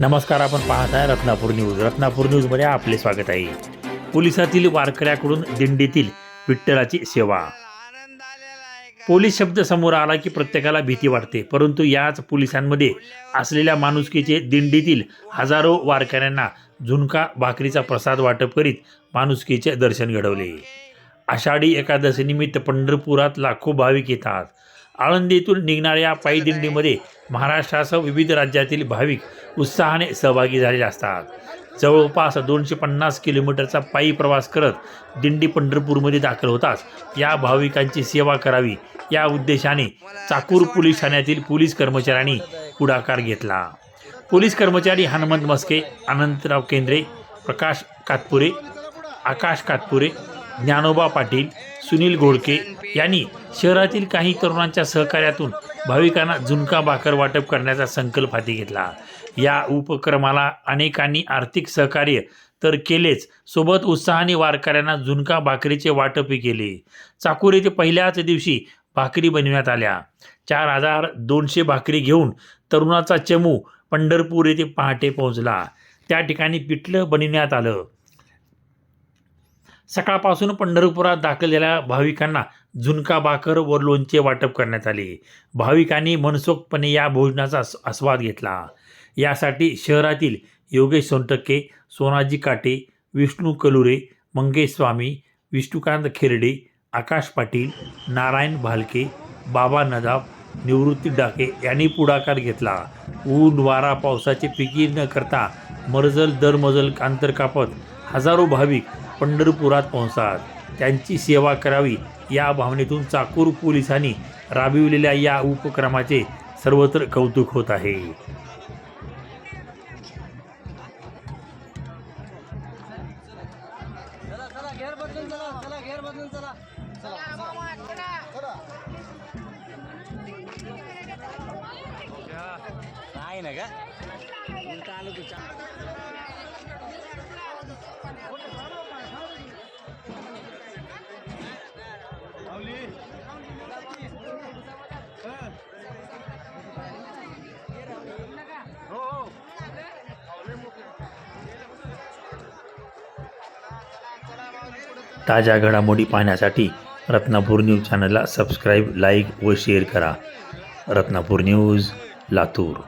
नमस्कार आपण पाहत आहे रत्नापूर न्यूज. रत्नापूर न्यूजमध्ये आपले स्वागत आहे. पोलिसातील वारकऱ्याकडून दिंडीतील विठ्ठलाची सेवा. पोलीस शब्द समोर आला की प्रत्येकाला भीती वाटते परंतु याच पोलिसांमध्ये असलेल्या माणुसकीचे दिंडीतील हजारो वारकऱ्यांना झुणका भाकरीचा प्रसाद वाटप करीत माणुसकीचे दर्शन घडवले. आषाढी एकादशीनिमित्त पंढरपुरात लाखो भाविक येतात. आळंदीतून निघणाऱ्या पायी दिंडीमध्ये महाराष्ट्रासह विविध राज्यातील भाविक उत्साहाने सहभागी झालेले असतात. जवळपास दोनशे पन्नास किलोमीटरचा पायी प्रवास करत दिंडी पंढरपूरमध्ये दाखल होताच या भाविकांची सेवा करावी या उद्देशाने चाकूर पोलीस ठाण्यातील पोलीस कर्मचाऱ्यांनी पुढाकार घेतला. पोलीस कर्मचारी हनुमंत मस्के अनंतराव केंद्रे प्रकाश कातपुरे आकाश कातपुरे ज्ञानोबा पाटील सुनील घोडके यांनी शहरातील काही तरुणांच्या सहकार्यातून भाविकांना झुणका भाकर वाटप करण्याचा संकल्प हाती घेतला. या उपक्रमाला अनेकांनी आर्थिक सहकार्य तर केलेच सोबत उत्साहाने वारकऱ्यांना झुणका भाकरीचे वाटपही केले. चाकूर येथे पहिल्याच दिवशी भाकरी बनविण्यात आल्या. चार हजार दोनशे भाकरी घेऊन तरुणाचा चमू पंढरपूर येथे पहाटे पोहोचला. त्या ठिकाणी पिठलं बनविण्यात आलं. सकाळपासून पंढरपुरात दाखल झालेल्या भाविकांना झुणका भाकर व लोणचे वाटप करण्यात आले. भाविकांनी मनसोक्तपणे या भोजनाचा आस्वाद घेतला. यासाठी शहरातील योगेश सोनटक्के सोनाजी काटे विष्णू कलुरे मंगेश स्वामी विष्णुकांत खेरडे आकाश पाटील नारायण भालके बाबा नदाब निवृत्ती डाके यांनी पुढाकार घेतला. ऊन वारा पावसाचे पिकी न करता मरजल दरमजल अंतर कापत हजारो भाविक पंढरपुरात पोहोचतात त्यांची सेवा करावी या भावनेतून चाकूर पोलिसांनी राबविलेल्या या उपक्रमाचे सर्वत्र कौतुक होत आहे. चला चला घेर बदलून चला चला घेर बदलून चला. नाही ना का ताज्या घडामोडी पाहण्यासाठी रत्नापूर न्यूज चॅनलला सबस्क्राईब लाईक व शेअर करा. रत्नापूर न्यूज लातूर.